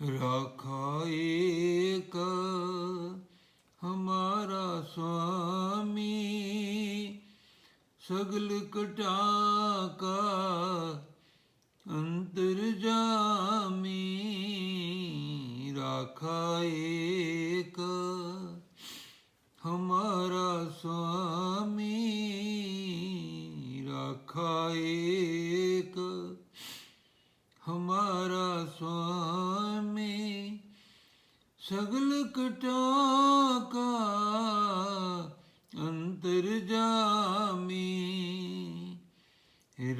राखा एक हमारा स्वामी सगल कटा का अंतर जामी राखा एक हमारा स्वामी राखा एक हमारा स्वामी ਸਗਲ ਕਟਾਕਾ ਅੰਤਰ ਜਾਮੀ।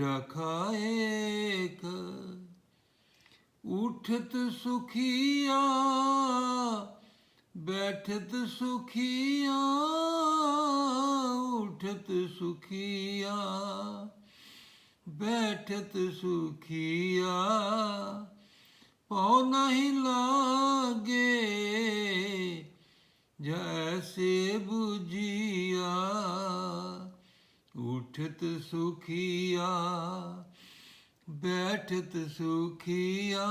ਰਖਾ ਏਕ ਉਠਤ ਸੁਖੀਆ ਬੈਠਤ ਸੁਖੀਆ ਉਠਤ ਸੁਖੀਆ ਬੈਠਤ ਸੁਖੀਆ। ਭਉ ਨਹੀਂ ਲਾਗੇ, ਜੈਸੇ 부ਜੀਆ ਉਠਤ ਸੁਖੀਆ, ਬੈਠਤ ਸੁਖੀਆ।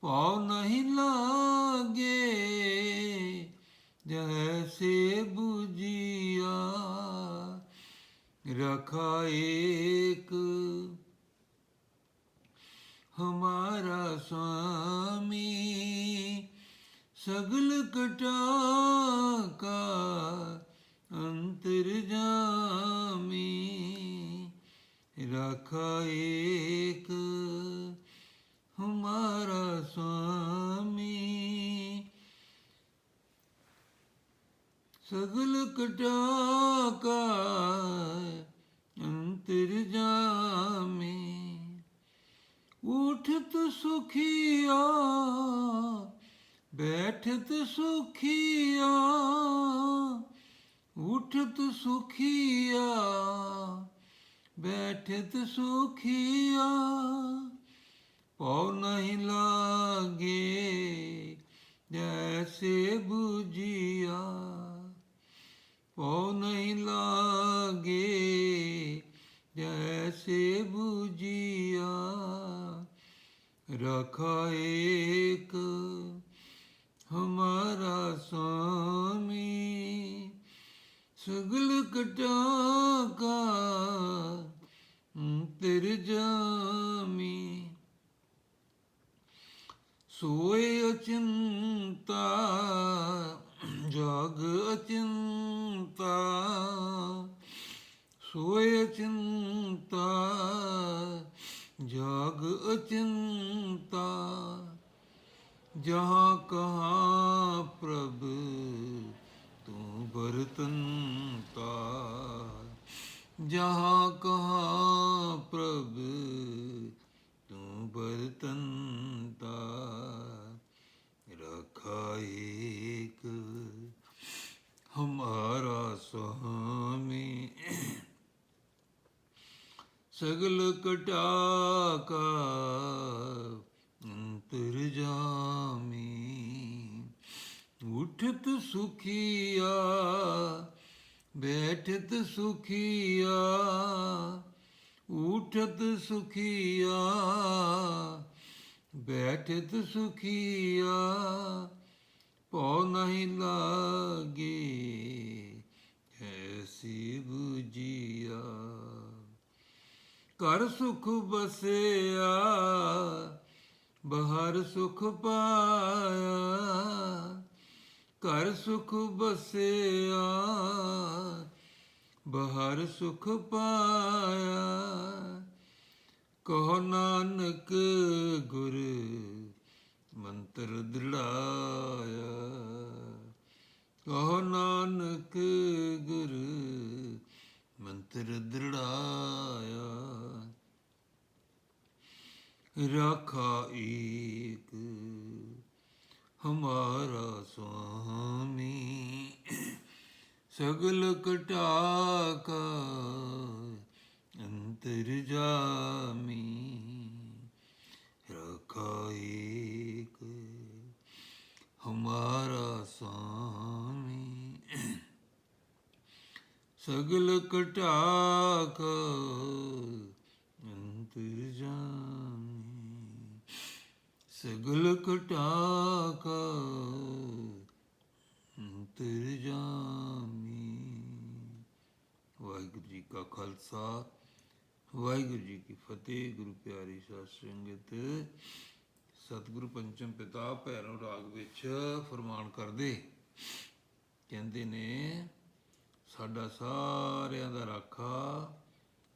ਭਉ ਨਹੀਂ ਲਾਗੇ, ਜੈਸੇ 부ਜੀਆ ਰਖਾ ਹਮਾਰਾ ਸੁਆਮੀ ਸਗਲ ਕਟਾ ਕਾ ਅੰਤਰ ਜਾਮੀ ਰਾਖਾਏ ਉਠਤ ਸੁਖੀਆ, ਬੈਠਤ ਸੁਖੀਆ, ਉਠਤ ਸੁਖੀਆ, ਬੈਠਤ ਸੁਖੀਆ। ਪਉ ਨਹੀਂ ਲਾਗੇ, ਜੈਸੇ 부ਜੀਆ ਪਉ ਨਹੀਂ ਲਾਗੇ, ਜੈਸੇ 부ਜੀਆ ਰਖਾਇਕ तू बरतनता जहाँ कहाँ प्रभु तू बरतनता रखा एक हमारा स्वामी सगल कटा का अंतर जामी ਉਠਤ ਸੁਖੀਆ, ਬੈਠਤ ਸੁਖੀਆ ਉਠਤ ਸੁਖੀਆ, ਬੈਠਤ ਸੁਖੀਆ, ਭਉ ਨਹੀਂ ਲਾਗੇ, ਐਸੀ 부ਜੀਆ ਕਰ ਸੁਖ ਬਸਿਆ, ਬਹਰ ਸੁਖ ਪਾਇਆ ਘਰ ਸੁਖ ਬਸਿਆ, ਬਾਹਰ ਸੁਖ ਪਾਇਆ। ਕਹੋ ਨਾਨਕ ਗੁਰ ਮੰਤਰ ਦ੍ਰਿੜਾਇਆ। ਕਹੋ ਨਾਨਕ ਗੁਰ ਮੰਤਰ ਦ੍ਰਿੜਾਇਆ। ਰਾਖਾ ਏਕ ਹਮਾਰਾ ਸੁਆਮੀ ਸਗਲ ਕਟਾਕ ਅੰਤਰ ਜਾਮੀ ਰਖਾ ਏਕ ਹਮਾਰਾ ਸਾਮੀ। ਸਗਲ ਕਟਾਕ ਅੰਤਰ ਜਾਮੀ। ਸਗਲ ਕਟਾਕ ਅੰਤਰ ਜਾਮੀ। ਕਾ ਖਾਲਸਾ। ਵਾਹਿਗੁਰੂ ਜੀ ਕੀ ਫਤਿਹ, ਗੁਰੂ ਪਿਆਰੀ ਸਾਧ ਸੰਗਤ। ਸਤਿਗੁਰੂ ਪੰਚਮ ਪਿਤਾ ਭੈਰਵ ਰਾਗ ਵਿੱਚ ਫਰਮਾਨ ਕਰਦੇ, ਕਹਿੰਦੇ ਨੇ, ਸਾਡਾ ਸਾਰਿਆਂ ਦਾ ਰਾਖਾ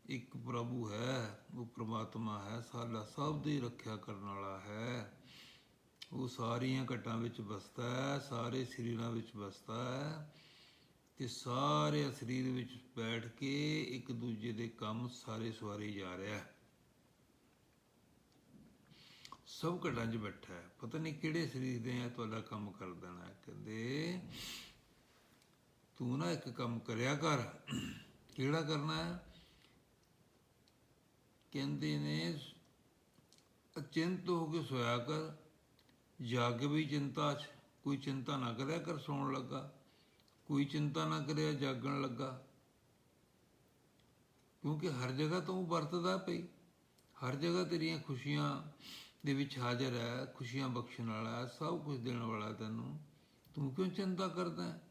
ਇੱਕ ਪ੍ਰਭੂ ਹੈ, ਉਹ ਪ੍ਰਮਾਤਮਾ ਹੈ, ਸਾਡਾ ਸਭ ਦੀ ਰੱਖਿਆ ਕਰਨ ਵਾਲਾ ਹੈ। ਉਹ ਸਾਰੀਆਂ ਘਟਾਂ ਵਿੱਚ ਵਸਦਾ ਹੈ, ਸਾਰੇ ਸਰੀਰਾਂ ਵਿੱਚ ਵਸਦਾ ਹੈ ਤੇ ਸਾਰੇ ਸਰੀਰ ਵਿੱਚ ਬੈਠ ਕੇ ਇੱਕ ਦੂਜੇ ਦੇ ਕੰਮ ਸਾਰੇ ਸਵਾਰੇ ਜਾ ਰਿਹਾ ਹੈ। ਸਭ ਘਟਾਂ 'ਚ ਬੈਠਾ ਹੈ। ਪਤਾ ਨਹੀਂ ਕਿਹੜੇ ਸਰੀਰ ਦੇ ਆ, ਤੁਹਾਡਾ ਕੰਮ ਕਰ ਦੇਣਾ ਕਹਿੰਦੇ, ਤੂੰ ਨਾ ਇੱਕ ਕੰਮ ਕਰਿਆ ਕਰ। ਕਿਹੜਾ ਕਰਨਾ ਹੈ? ਕਹਿੰਦੇ ਨੇ, ਅਚਿੰਤ ਹੋ ਕੇ ਸੋਇਆ ਕਰ। ਜਾਗ ਵੀ ਚਿੰਤਾ 'ਚ, ਕੋਈ ਚਿੰਤਾ ਨਾ ਕਰਿਆ ਕਰ ਸੌਣ ਲੱਗਾ। ਕੋਈ ਚਿੰਤਾ ਨਾ ਕਰਿਆ, ਜਾਗਣ ਲੱਗਾ। ਕਿਉਂਕਿ ਹਰ ਜਗ੍ਹਾ ਤੂੰ ਵਰਤਦਾ ਪਈ। ਹਰ ਜਗ੍ਹਾ ਤੇਰੀਆਂ ਖੁਸ਼ੀਆਂ ਦੇ ਵਿੱਚ ਹਾਜ਼ਰ ਹੈ, ਖੁਸ਼ੀਆਂ ਬਖਸ਼ਣ ਵਾਲਾ ਹੈ, ਸਭ ਕੁਝ ਦੇਣ ਵਾਲਾ ਤੈਨੂੰ। ਤੂੰ ਕਿਉਂ ਚਿੰਤਾ ਕਰਦਾ ਹੈ?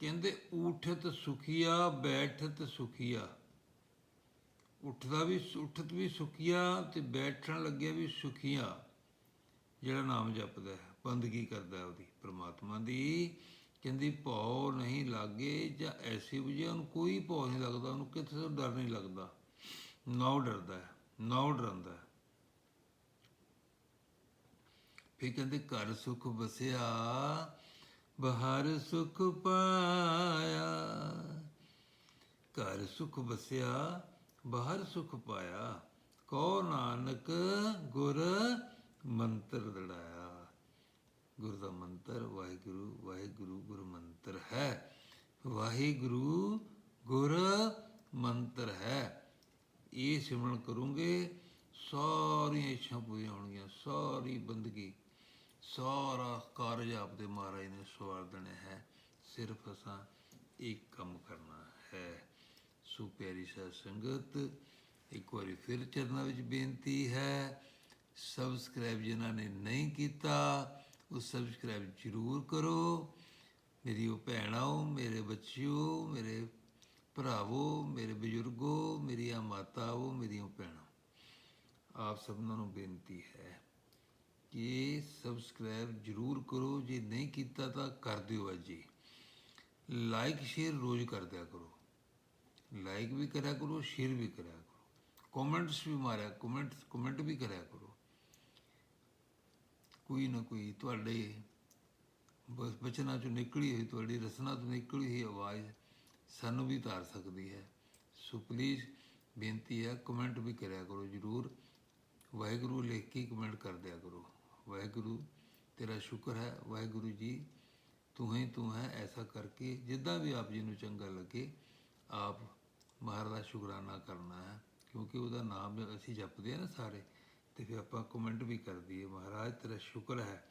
ਕਹਿੰਦੇ, ਉਠਤ ਸੁਖੀਆ, ਬੈਠਤ ਸੁਖੀਆ। ਉੱਠਦਾ ਵੀ, ਉੱਠਤ ਵੀ ਸੁਖੀਆ ਤੇ ਬੈਠਣ ਲੱਗਿਆ ਵੀ ਸੁਖੀਆ, ਜਿਹੜਾ ਨਾਮ ਜਪਦਾ ਹੈ। ਬੰਦਗੀ ਕਰਦਾ ਉਹਦੀ, ਪ੍ਰਮਾਤਮਾ ਦੀ। ਕਹਿੰਦੀ, ਭੌ ਨਹੀਂ ਲਾਗੇ ਜਾਂ ਐਸੀ ਵਜ੍ਹਾ, ਉਹਨੂੰ ਕੋਈ ਭੌ ਨਹੀਂ ਲੱਗਦਾ, ਉਹਨੂੰ ਕਿਤੇ ਤੋਂ ਡਰ ਨਹੀਂ ਲੱਗਦਾ। ਨਾ ਉਹ ਡਰਦਾ ਹੈ ਨਾ ਉਹ ਡਰਦਾ ਹੈ ਕਹਿੰਦੇ, ਘਰ ਸੁਖ ਵਸਿਆ, ਬਾਹਰ ਸੁਖ ਪਾਇਆ। ਘਰ ਸੁਖ ਵਸਿਆ, ਬਾਹਰ ਸੁਖ ਪਾਇਆ। ਕੋ ਨਾਨਕ ਗੁਰ ਮੰਤਰ ਦੜਾਇਆ। ਗੁਰ ਦਾ ਮੰਤਰ, ਵਾਹਿਗੁਰੂ ਵਾਹਿਗੁਰੂ ਗੁਰ ਮੰਤਰ ਹੈ। ਵਾਹਿਗੁਰੂ ਗੁਰ ਮੰਤਰ ਹੈ। ਇਹ ਸਿਮਰਨ ਕਰੋਗੇ, ਸਾਰੀਆਂ ਇੱਛਾ ਪੂਰੀਆਂ ਹੋਣਗੀਆਂ, ਸਾਰੀ ਬੰਦਗੀ, ਸਾਰਾ ਕਾਰਜ ਆਪਦੇ ਮਹਾਰਾਜ ਨੇ ਸਵਾਰ ਦੇਣਾ ਹੈ। ਸਿਰਫ ਅਸਾਂ ਇੱਕ ਕੰਮ ਕਰਨਾ ਹੈ। ਸੋ ਪਿਆਰੀ ਸਾਧ ਸੰਗਤ, ਇੱਕ ਵਾਰੀ ਫਿਰ ਚਰਨਾਂ ਵਿੱਚ ਬੇਨਤੀ ਹੈ, ਸਬਸਕ੍ਰਾਈਬ ਜਿਨ੍ਹਾਂ ਨੇ ਨਹੀਂ ਕੀਤਾ ਉਹ ਸਬਸਕ੍ਰਾਈਬ ਜ਼ਰੂਰ ਕਰੋ। ਮੇਰੀ ਉਹ ਭੈਣਾਓ ਮੇਰੇ ਬੱਚਿਓ, ਮੇਰੇ ਭਰਾਵੋ, ਮੇਰੇ ਬਜ਼ੁਰਗੋ, ਮੇਰੀਆਂ ਮਾਤਾਓ, ਮੇਰੀਆਂ ਭੈਣਾਂ। ਆਪ ਸਭਨਾਂ ਨੂੰ ਬੇਨਤੀ ਹੈ ਕਿ ਸਬਸਕ੍ਰਾਈਬ ਜ਼ਰੂਰ ਕਰੋ। ਜੇ ਨਹੀਂ ਕੀਤਾ ਤਾਂ ਕਰ ਦਿਓ ਅੱਜ ਹੀ। ਲਾਈਕ ਸ਼ੇਅਰ ਰੋਜ਼ ਕਰਦਿਆ ਕਰੋ। ਲਾਈਕ ਵੀ ਕਰਿਆ ਕਰੋ ਸ਼ੇਅਰ ਵੀ ਕਰਿਆ ਕਰੋ। ਕਮੈਂਟਸ ਵੀ ਮਾਰਿਆ ਕਮੈਂਟ ਕਮੈਂਟ ਵੀ ਕਰਿਆ ਕਰੋ। ਕੋਈ ਨਾ ਕੋਈ ਤੁਹਾਡੇ ਬਸ ਬਚਨਾਂ ਚੋਂ ਨਿਕਲੀ ਹੋਈ, ਤੁਹਾਡੀ ਰਸਨਾ ਤੋਂ ਨਿਕਲੀ ਹੋਈ ਆਵਾਜ਼ ਸਾਨੂੰ ਵੀ ਧਾਰ ਸਕਦੀ ਹੈ। ਸੋ ਪਲੀਜ਼ ਬੇਨਤੀ ਹੈ ਕਮੈਂਟ ਵੀ ਕਰਿਆ ਕਰੋ ਜਰੂਰ। ਵਾਹਿਗੁਰੂ ਲਿਖ ਕੇ ਕਮੈਂਟ ਕਰ ਦਿਆ ਕਰੋ। ਵਾਹਿਗੁਰੂ, ਤੇਰਾ ਸ਼ੁਕਰ ਹੈ, ਵਾਹਿਗੁਰੂ ਜੀ, ਤੂੰ ਹੀ ਤੂੰ ਹੈ, ਐਸਾ ਕਰਕੇ ਜਿੱਦਾਂ ਵੀ ਆਪ ਜੀ ਨੂੰ ਚੰਗਾ ਲੱਗੇ, ਆਪ ਮਹਾਰਾਜ ਦਾ ਸ਼ੁਕਰਾਨਾ ਕਰਨਾ ਹੈ। ਕਿਉਂਕਿ ਉਹਦਾ ਨਾਮ ਅਸੀਂ ਜਪਦੇ ਆ ਨਾ ਸਾਰੇ। ਤੇ ਫਿਰ ਆਪਾਂ ਕਮੈਂਟ ਵੀ ਕਰ ਦਈਏ। ਮਹਾਰਾਜ, ਤੇਰਾ ਸ਼ੁਕਰ ਹੈ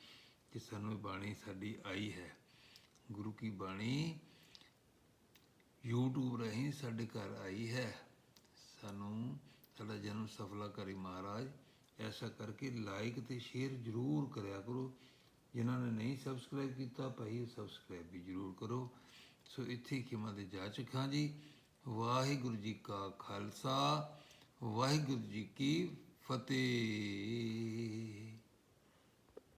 ਕਿ ਸਾਨੂੰ ਇਹ ਬਾਣੀ ਸਾਡੀ ਆਈ ਹੈ। ਗੁਰੂ ਕੀ ਬਾਣੀ YouTube ਰਾਹੀਂ ਸਾਡੇ ਘਰ ਆਈ ਹੈ। ਸਾਨੂੰ ਸਾਡਾ ਜਨਮ ਸਫਲਾ ਕਰੀ ਮਹਾਰਾਜ, ਐਸਾ ਕਰਕੇ ਲਾਈਕ ਤੇ ਸ਼ੇਅਰ ਜ਼ਰੂਰ ਕਰਿਆ ਕਰੋ। ਜਿਨ੍ਹਾਂ ਨੇ ਨਹੀਂ ਸਬਸਕ੍ਰਾਈਬ ਕੀਤਾ, ਭਾਈ ਸਬਸਕ੍ਰਾਈਬ ਵੀ ਜ਼ਰੂਰ ਕਰੋ। ਸੋ ਇੱਥੇ ਖਿਮਾ ਦੇ ਜਾ ਚੁੱਕਾਂ ਜੀ। ਵਾਹਿਗੁਰੂ ਜੀ ਕਾ ਖਾਲਸਾ, ਵਾਹਿਗੁਰੂ ਜੀ ਕੀ Fatih.